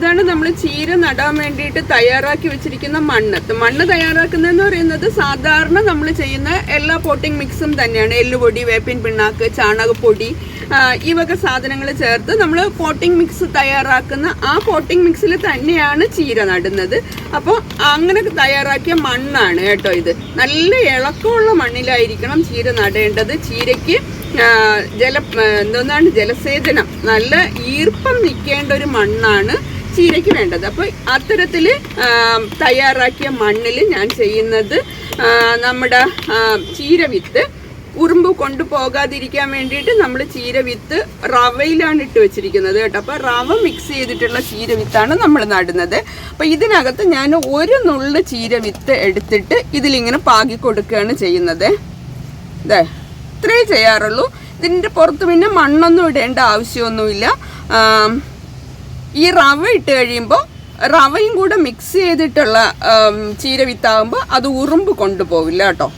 ഇതാണ് നമ്മൾ ചീര നടാൻ വേണ്ടിയിട്ട് തയ്യാറാക്കി വെച്ചിരിക്കുന്ന മണ്ണ്. മണ്ണ് തയ്യാറാക്കുന്നതെന്ന് പറയുന്നത് സാധാരണ നമ്മൾ ചെയ്യുന്ന എല്ലാ പോട്ടിംഗ് മിക്സും തന്നെയാണ്. എല്ലുപൊടി വേപ്പിൻ പിണ്ണാക്ക് ചാണകപ്പൊടി ഈ വക സാധനങ്ങൾ ചേർത്ത് നമ്മൾ പോട്ടിംഗ് മിക്സ് തയ്യാറാക്കുന്ന ആ പോട്ടിംഗ് മിക്സിൽ തന്നെയാണ് ചീര നടുന്നത്. അപ്പോൾ അങ്ങനെ തയ്യാറാക്കിയ മണ്ണാണ് കേട്ടോ ഇത്. നല്ല ഇളക്കമുള്ള മണ്ണിലായിരിക്കണം ചീര നടേണ്ടത്. ചീരയ്ക്ക് ജല എന്താണ് ജലസേചനം? നല്ല ഈർപ്പം നിൽക്കേണ്ട ഒരു മണ്ണാണ് ചീരയ്ക്ക് വേണ്ടത്. അപ്പോൾ അത്തരത്തിൽ തയ്യാറാക്കിയ മണ്ണിൽ ഞാൻ ചെയ്യുന്നത് നമ്മുടെ ചീര വിത്ത്. ഉറുമ്പ് കൊണ്ടുപോകാതിരിക്കാൻ വേണ്ടിയിട്ട് നമ്മൾ ചീര വിത്ത് റവയിലാണ് ഇട്ട് വെച്ചിരിക്കുന്നത് കേട്ടോ. അപ്പോൾ റവ മിക്സ് ചെയ്തിട്ടുള്ള ചീര വിത്താണ് നമ്മൾ നടുന്നത്. അപ്പോൾ ഇതിനകത്ത് ഞാൻ ഒരു നുള്ളു ചീര വിത്ത് എടുത്തിട്ട് ഇതിലിങ്ങനെ പാകി കൊടുക്കുകയാണ് ചെയ്യുന്നത്. ഇതേ ഇത്രേ ചെയ്യാറുള്ളൂ. ഇതിന്റെ പുറത്ത് പിന്നെ മണ്ണൊന്നും ഇടേണ്ട ആവശ്യമൊന്നുമില്ല. ഈ റവ ഇട്ട് കഴിയുമ്പോൾ റവയും കൂടെ മിക്സ് ചെയ്തിട്ടുള്ള ചീര വിത്താകുമ്പോൾ അത് ഉറുമ്പ് കൊണ്ടുപോകില്ല കേട്ടോ.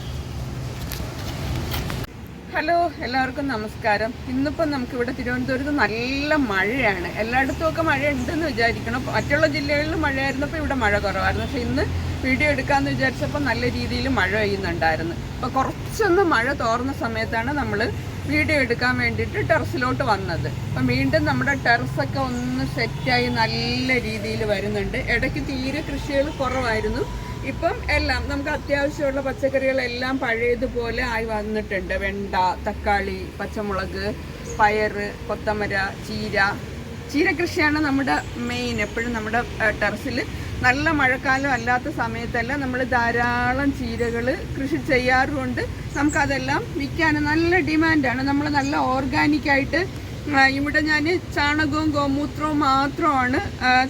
ഹലോ എല്ലാവർക്കും നമസ്കാരം. ഇന്നിപ്പം നമുക്ക് ഇവിടെ തിരുവനന്തപുരത്ത് നല്ല മഴയാണ്. എല്ലായിടത്തും ഒക്കെ മഴ ഉണ്ടെന്ന് വിചാരിക്കണം. മറ്റുള്ള ജില്ലകളിൽ മഴയായിരുന്നപ്പോൾ ഇവിടെ മഴ കുറവായിരുന്നു. പക്ഷെ ഇന്ന് വീഡിയോ എടുക്കാമെന്ന് വിചാരിച്ചപ്പോൾ നല്ല രീതിയിൽ മഴ പെയ്യുന്നുണ്ടായിരുന്നു. അപ്പോൾ കുറച്ചൊന്ന് മഴ തോർന്ന സമയത്താണ് നമ്മൾ വീഡിയോ എടുക്കാൻ വേണ്ടിയിട്ട് ടെറസിലോട്ട് വന്നത്. അപ്പം വീണ്ടും നമ്മുടെ ടെറസൊക്കെ ഒന്ന് സെറ്റായി നല്ല രീതിയിൽ വരുന്നുണ്ട്. ഇടയ്ക്ക് തീരെ കൃഷികൾ കുറവായിരുന്നു. ഇപ്പം എല്ലാം നമുക്ക് അത്യാവശ്യമുള്ള പച്ചക്കറികളെല്ലാം പഴയതുപോലെ ആയി വന്നിട്ടുണ്ട്. വെണ്ട തക്കാളി പച്ചമുളക് പയർ കൊത്തമര ചീര. ചീര കൃഷിയാണ് നമ്മുടെ മെയിൻ. എപ്പോഴും നമ്മുടെ ടെറസിൽ നല്ല മഴക്കാലം അല്ലാത്ത സമയത്തെല്ലാം നമ്മൾ ധാരാളം ചീരകൾ കൃഷി ചെയ്യാറുമുണ്ട് നമുക്കതെല്ലാം വിൽക്കാൻ നല്ല ഡിമാൻഡാണ്. നമ്മൾ നല്ല ഓർഗാനിക്കായിട്ട് ഇവിടെ ഞാൻ ചാണകവും ഗോമൂത്രവും മാത്രമാണ്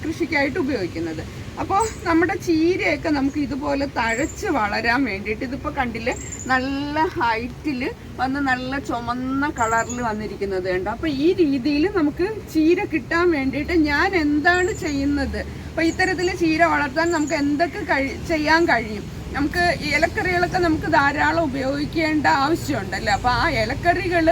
കൃഷിക്കായിട്ട് ഉപയോഗിക്കുന്നത്. അപ്പോൾ നമ്മുടെ ചീരയൊക്കെ നമുക്ക് ഇതുപോലെ തഴച്ച് വളരാൻ വേണ്ടിയിട്ട് ഇതിപ്പോൾ കണ്ടില്ലേ? നല്ല ഹൈറ്റിൽ വന്ന് നല്ല ചുമന്ന കളറിൽ വന്നിരിക്കുന്നത് കണ്ടോ? അപ്പോൾ ഈ രീതിയിൽ നമുക്ക് ചീര കിട്ടാൻ വേണ്ടിയിട്ട് ഞാൻ എന്താണ് ചെയ്യുന്നത്? അപ്പോൾ ഇത്തരത്തിൽ ചീര വളർത്താൻ നമുക്ക് എന്തൊക്കെ കഴി ചെയ്യാൻ കഴിയും? നമുക്ക് ഇലക്കറികളൊക്കെ നമുക്ക് ധാരാളം ഉപയോഗിക്കേണ്ട ആവശ്യമുണ്ടല്ലോ? അപ്പോൾ ആ ഇലക്കറികൾ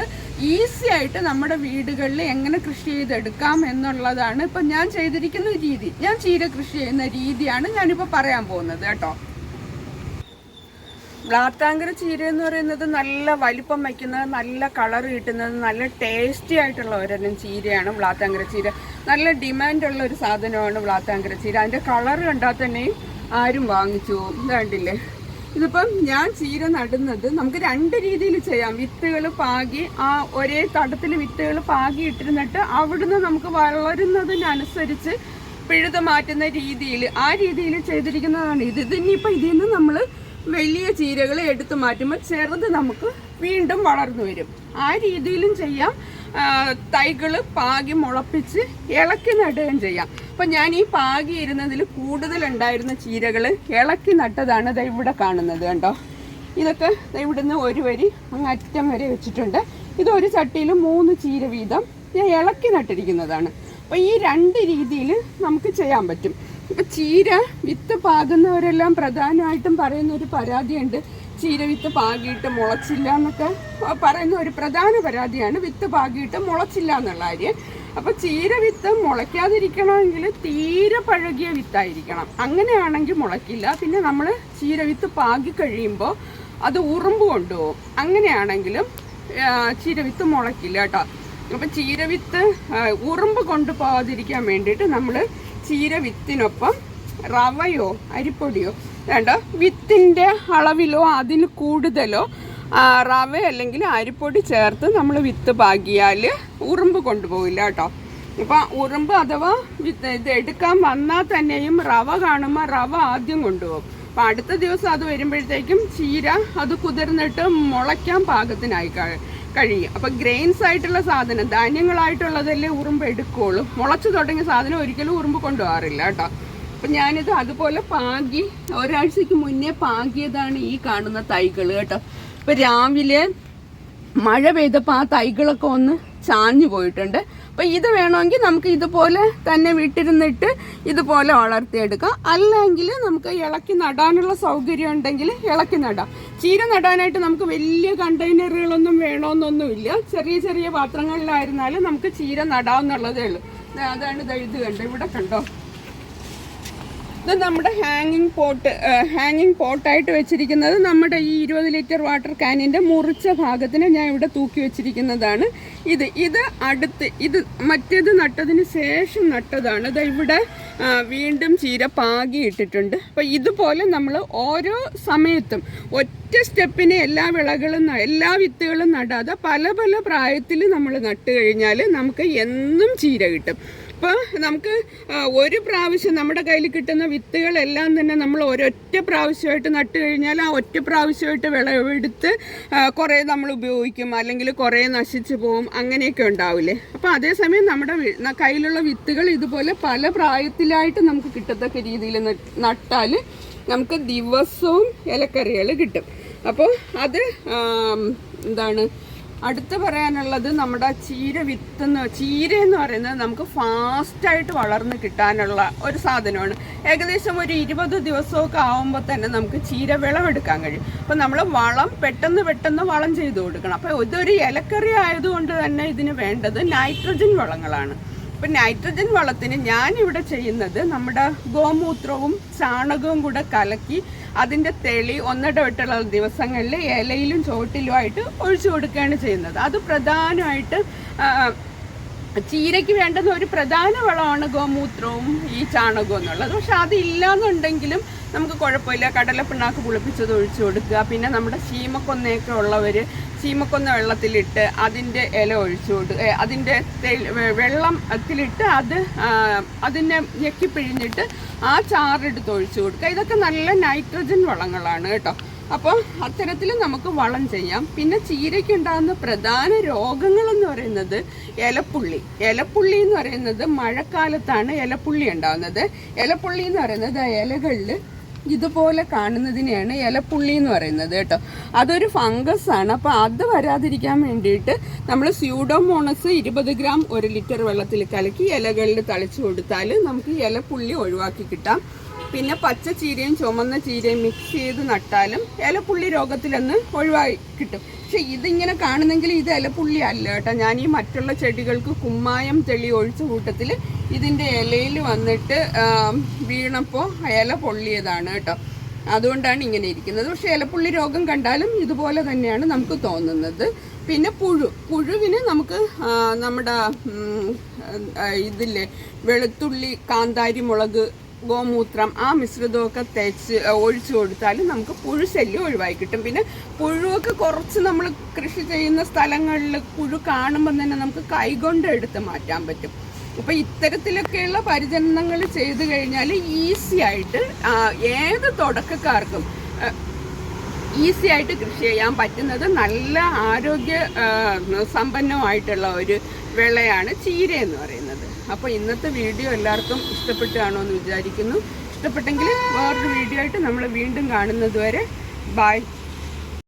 ഈസി ആയിട്ട് നമ്മുടെ വീടുകളിൽ എങ്ങനെ കൃഷി ചെയ്തെടുക്കാം എന്നുള്ളതാണ് ഇപ്പം ഞാൻ ചെയ്തിരിക്കുന്ന രീതി. ഞാൻ ചീര കൃഷി ചെയ്യുന്ന രീതിയാണ് ഞാനിപ്പോൾ പറയാൻ പോകുന്നത് കേട്ടോ. ബ്ലാത്താങ്കര ചീര എന്ന് പറയുന്നത് നല്ല വലിപ്പം വയ്ക്കുന്നത് നല്ല കളർ കിട്ടുന്നത് നല്ല ടേസ്റ്റി ആയിട്ടുള്ള ഒരെണ്ണം ചീരയാണ് ബ്ലാത്താങ്കര ചീര. നല്ല ഡിമാൻഡുള്ള ഒരു സാധനമാണ് വ്ളാത്താങ്കര ചീര. അതിന്റെ കളർ കണ്ടാൽ തന്നെയും ആരും വാങ്ങിച്ചു കണ്ടില്ലേ? ഇതിപ്പം ഞാൻ ചീര നടുന്നത് നമുക്ക് രണ്ട് രീതിയിൽ ചെയ്യാം. വിത്തുകൾ പാകി ആ ഒരേ തടത്തിൽ വിത്തുകൾ പാകി ഇട്ടിരുന്നിട്ട് അവിടുന്ന് നമുക്ക് വളരുന്നതിനനുസരിച്ച് പിഴുത മാറ്റുന്ന രീതിയിൽ ആ രീതിയിൽ ചെയ്തിരിക്കുന്നതാണ് ഇത്. ഇതിനിപ്പോൾ ഇതിൽ നിന്ന് നമ്മൾ വലിയ ചീരകൾ എടുത്തു മാറ്റുമ്പോൾ ചെറുത് നമുക്ക് വീണ്ടും വളർന്നു വരും. ആ രീതിയിലും ചെയ്യാം. തൈകൾ പാകി മുളപ്പിച്ച് ഇളക്കി നടുകയും ചെയ്യാം. അപ്പം ഞാൻ ഈ പാകി ഇരുന്നതിൽ കൂടുതൽ ഉണ്ടായിരുന്ന ചീരകൾ ഇളക്കി നട്ടതാണ് ദാ ഇവിടെ കാണുന്നത് കണ്ടോ? ഇതൊക്കെ ഇവിടുന്ന് ഒരു വരി അങ്ങ് അറ്റം വരെ വെച്ചിട്ടുണ്ട്. ഇത് ഒരു ചട്ടിയിൽ മൂന്ന് ചീര വീതം ഞാൻ ഇളക്കി നട്ടിരിക്കുന്നതാണ്. അപ്പോൾ ഈ രണ്ട് രീതിയിൽ നമുക്ക് ചെയ്യാൻ പറ്റും. ഇപ്പം ചീര വിത്ത് പാകുന്നവരെല്ലാം പ്രധാനമായിട്ടും പറയുന്ന ഒരു പരാതിയുണ്ട്. ചീര വിത്ത് പാകിയിട്ട് മുളച്ചില്ല എന്നൊക്കെ പറയുന്ന ഒരു പ്രധാന പരാതിയാണ്. വിത്ത് പാകിയിട്ട് മുളച്ചില്ല എന്നുള്ള കാര്യം. അപ്പോൾ ചീര വിത്ത് മുളയ്ക്കാതിരിക്കണമെങ്കിൽ തീരെ പഴകിയ വിത്തായിരിക്കണം. അങ്ങനെയാണെങ്കിൽ മുളയ്ക്കില്ല. പിന്നെ നമ്മൾ ചീര വിത്ത് പാകി കഴിയുമ്പോൾ അത് ഉറുമ്പ് കൊണ്ടുപോകും. അങ്ങനെയാണെങ്കിലും ചീര വിത്ത് മുളയ്ക്കില്ല കേട്ടോ. അപ്പം ചീര വിത്ത് ഉറുമ്പ് കൊണ്ടുപോകാതിരിക്കാൻ വേണ്ടിയിട്ട് നമ്മൾ ചീര വിത്തിനൊപ്പം റവയോ അരിപ്പൊടിയോ വേണ്ട. വിത്തിന്റെ അളവിലോ അതിന് കൂടുതലോ റവ അല്ലെങ്കിൽ അരിപ്പൊടി ചേർത്ത് നമ്മൾ വിത്ത് പാകിയാൽ ഉറുമ്പ് കൊണ്ടുപോകില്ല കേട്ടോ. അപ്പം ഉറുമ്പ് അഥവാ വിത്ത് ഇത് എടുക്കാൻ വന്നാൽ തന്നെയും റവ കാണുമ്പോൾ റവ ആദ്യം കൊണ്ടുപോകും. അപ്പം അടുത്ത ദിവസം അത് വരുമ്പോഴത്തേക്കും ചീര അത് കുതിർന്നിട്ട് മുളയ്ക്കാൻ പാകത്തിനായി കഴി- കഴിയും. അപ്പം ഗ്രെയിൻസ് ആയിട്ടുള്ള സാധനം ധാന്യങ്ങളായിട്ടുള്ളതല്ലേ ഉറുമ്പ് എടുക്കുകയുള്ളൂ. മുളച്ചു തുടങ്ങിയ സാധനം ഒരിക്കലും ഉറുമ്പ് കൊണ്ടുപോകാറില്ല കേട്ടോ. അപ്പം ഞാനിത് അതുപോലെ പാകി ഒരാഴ്ചക്ക് മുന്നേ പാകിയതാണ് ഈ കാണുന്ന തൈകൾ കേട്ടോ. ഇപ്പം രാവിലെ മഴ പെയ്തപ്പോൾ ആ തൈകളൊക്കെ ഒന്ന് ചാഞ്ഞു പോയിട്ടുണ്ട്. അപ്പം ഇത് വേണമെങ്കിൽ നമുക്ക് ഇതുപോലെ തന്നെ വിട്ടിരുന്നിട്ട് ഇതുപോലെ വളർത്തിയെടുക്കാം. അല്ലെങ്കിൽ നമുക്ക് ഇളക്കി നടാനുള്ള സൗകര്യം ഉണ്ടെങ്കിൽ ഇളക്കി നടാം. ചീര നടാനായിട്ട് നമുക്ക് വലിയ കണ്ടെയ്നറുകളൊന്നും വേണമെന്നൊന്നുമില്ല ചെറിയ ചെറിയ പാത്രങ്ങളിലായിരുന്നാലും നമുക്ക് ചീര നടാമെന്നുള്ളതേ ഉള്ളൂ. അതാണ് ഇത് കണ്ടോ? ഇവിടെ കണ്ടോ? ഇത് നമ്മുടെ ഹാങ്ങിങ് പോട്ട് ഹാങ്ങിങ് പോട്ടായിട്ട് വെച്ചിരിക്കുന്നത് നമ്മുടെ ഈ ഇരുപത് ലിറ്റർ വാട്ടർ ക്യാനിന്റെ മുറിച്ച ഭാഗത്തിന് ഞാൻ ഇവിടെ തൂക്കി വെച്ചിരിക്കുന്നതാണ്. ഇത് ഇത് അടുത്ത് ഇത് മറ്റേത് നട്ടതിന് ശേഷം നട്ടതാണ്. ഇത് ഇവിടെ വീണ്ടും ചീര പാകി ഇട്ടിട്ടുണ്ട്. അപ്പോൾ ഇതുപോലെ നമ്മൾ ഓരോ സമയത്തും ഒറ്റ സ്റ്റെപ്പിന് എല്ലാ വിളകളും എല്ലാ വിത്തുകളും നടാതെ പല പല പ്രായത്തിൽ നമ്മൾ നട്ട് കഴിഞ്ഞാൽ നമുക്ക് എന്നും ചീര കിട്ടും. ഇപ്പോൾ നമുക്ക് ഒരു പ്രാവശ്യം നമ്മുടെ കയ്യിൽ കിട്ടുന്ന വിത്തുകളെല്ലാം തന്നെ നമ്മൾ ഒരൊറ്റ പ്രാവശ്യമായിട്ട് നട്ട് കഴിഞ്ഞാൽ ആ ഒറ്റ പ്രാവശ്യമായിട്ട് വിളവെടുത്ത് കുറേ നമ്മൾ ഉപയോഗിക്കും. അല്ലെങ്കിൽ കുറേ നശിച്ചു പോകും അങ്ങനെയൊക്കെ ഉണ്ടാവില്ലേ? അപ്പോൾ അതേസമയം നമ്മുടെ കയ്യിലുള്ള വിത്തുകൾ ഇതുപോലെ പല പ്രായത്തിലായിട്ട് നമുക്ക് കിട്ടത്തക്ക രീതിയിൽ നട്ടാൽ നമുക്ക് ദിവസവും ഇലക്കറികൾ കിട്ടും. അപ്പോൾ അത് എന്താണ് അടുത്ത് പറയാനുള്ളത് നമ്മുടെ ചീര വിത്ത് എന്ന് ചീര എന്ന് പറയുന്നത് നമുക്ക് ഫാസ്റ്റായിട്ട് വളർന്ന് കിട്ടാനുള്ള ഒരു സാധനമാണ്. ഏകദേശം ഒരു ഇരുപത് ദിവസമൊക്കെ ആകുമ്പോൾ തന്നെ നമുക്ക് ചീര വിളവെടുക്കാൻ കഴിയും. അപ്പോൾ നമ്മൾ വളം പെട്ടെന്ന് പെട്ടെന്ന് വളം ചെയ്ത് കൊടുക്കണം. അപ്പോൾ ഇതൊരു ഇലക്കറി ആയതുകൊണ്ട് തന്നെ ഇതിന് വേണ്ടത് നൈട്രജൻ വളങ്ങളാണ്. ഇപ്പം നൈട്രജൻ വളത്തിന് ഇവിടെ ചെയ്യുന്നത് നമ്മുടെ ഗോമൂത്രവും ചാണകവും കൂടെ കലക്കി അതിന്റെ തെളി ഒന്നിടവിട്ടുള്ള ദിവസങ്ങളിൽ ഇലയിലും ചോട്ടിലുമായിട്ട് ഒഴിച്ചു കൊടുക്കുകയാണ് ചെയ്യുന്നത്. അത് പ്രധാനമായിട്ട് ചീരയ്ക്ക് വേണ്ടുന്ന ഒരു പ്രധാന വളമാണ് ഗോമൂത്രവും ഈ ചാണകവും എന്നുള്ളത്. പക്ഷെ അതില്ലാന്നുണ്ടെങ്കിലും നമുക്ക് കുഴപ്പമില്ല. കടലപ്പിണ്ണാക്ക് പുളിപ്പിച്ചത് ഒഴിച്ചു കൊടുക്കുക. പിന്നെ നമ്മുടെ ശീമക്കൊന്നയൊക്കെ ഉള്ളവർ ചീമക്കൊന്ന വെള്ളത്തിലിട്ട് അതിന്റെ ഇല ഒഴിച്ചു കൊടുക്കുക അതിന്റെ വെള്ളത്തിലിട്ട് അത് അതിനെ ഞെക്കി പിഴിഞ്ഞിട്ട് ആ ചാറെടുത്ത് ഒഴിച്ചു കൊടുക്കുക. ഇതൊക്കെ നല്ല നൈട്രജൻ വളങ്ങളാണ് കേട്ടോ. അപ്പോൾ അത്തരത്തിൽ നമുക്ക് വളം ചെയ്യാം. പിന്നെ ചീരയ്ക്കുണ്ടാകുന്ന പ്രധാന രോഗങ്ങളെന്ന് പറയുന്നത് ഇലപ്പുള്ളി ഇലപ്പുള്ളി എന്ന് പറയുന്നത് മഴക്കാലത്താണ് ഇലപ്പുള്ളി ഉണ്ടാകുന്നത്. ഇലപ്പുള്ളി എന്ന് പറയുന്നത് ഇലകളിൽ ഇതുപോലെ കാണുന്നതിനെയാണ് ഇലപ്പുള്ളി എന്ന് പറയുന്നത് കേട്ടോ. അതൊരു ഫംഗസ് ആണ്. അപ്പോൾ അത് വരാതിരിക്കാൻ വേണ്ടിയിട്ട് നമ്മൾ സ്യൂഡോമോണസ് ഇരുപത് ഗ്രാം ഒരു ലിറ്റർ വെള്ളത്തിൽ കലക്കി ഇലകളിൽ തളിച്ചു കൊടുത്താൽ നമുക്ക് ഇലപ്പുള്ളി ഒഴിവാക്കി കിട്ടാം. പിന്നെ പച്ച ചീരയും ചുമന്ന ചീരയും മിക്സ് ചെയ്ത് നട്ടാലും ഇലപ്പുള്ളി രോഗത്തിലൊന്ന് ഒഴിവായി കിട്ടും. പക്ഷെ ഇതിങ്ങനെ കാണുന്നെങ്കിൽ ഇത് ഇലപ്പുള്ളി അല്ല കേട്ടോ. ഞാൻ ഈ മറ്റുള്ള ചെടികൾക്ക് കുമ്മായം തെളി ഒഴിച്ച കൂട്ടത്തിൽ ഇതിന്റെ ഇലയിൽ വന്നിട്ട് വീണപ്പോൾ ഇല പൊള്ളിയതാണ് കേട്ടോ. അതുകൊണ്ടാണ് ഇങ്ങനെ ഇരിക്കുന്നത്. പക്ഷേ ഇലപ്പുള്ളി രോഗം കണ്ടാലും ഇതുപോലെ തന്നെയാണ് നമുക്ക് തോന്നുന്നത്. പിന്നെ പുഴു പുഴുവിന് നമുക്ക് നമ്മുടെ ഇതില്ലേ വെളുത്തുള്ളി കാന്താരി മുളക് ഗോമൂത്രം ആ മിശ്രിതമൊക്കെ തേച്ച് ഒഴിച്ചു കൊടുത്താൽ നമുക്ക് പുഴു ശല്യം ഒഴിവായി കിട്ടും. പിന്നെ പുഴുവൊക്കെ കുറച്ച് നമ്മൾ കൃഷി ചെയ്യുന്ന സ്ഥലങ്ങളിൽ പുഴു കാണുമ്പോൾ തന്നെ നമുക്ക് കൈകൊണ്ട് എടുത്ത് മാറ്റാൻ പറ്റും. അപ്പോൾ ഇത്തരത്തിലൊക്കെയുള്ള പരിചരണങ്ങൾ ചെയ്തു കഴിഞ്ഞാൽ ഈസി ആയിട്ട് ഏത് തുടക്കക്കാർക്കും ഈസി ആയിട്ട് കൃഷി ചെയ്യാൻ പറ്റുന്നത് നല്ല ആരോഗ്യ സമ്പന്നമായിട്ടുള്ള ഒരു വിളയാണ് ചീര എന്ന് പറയുന്നത്. അപ്പോൾ ഇന്നത്തെ വീഡിയോ എല്ലാവർക്കും ഇഷ്ടപ്പെട്ടു കാണുമെന്ന് വിചാരിക്കുന്നു. ഇഷ്ടപ്പെട്ടെങ്കിൽ വേറൊരു വീഡിയോ ആയിട്ട് നമ്മൾ വീണ്ടും കാണുന്നത് വരെ ബായ്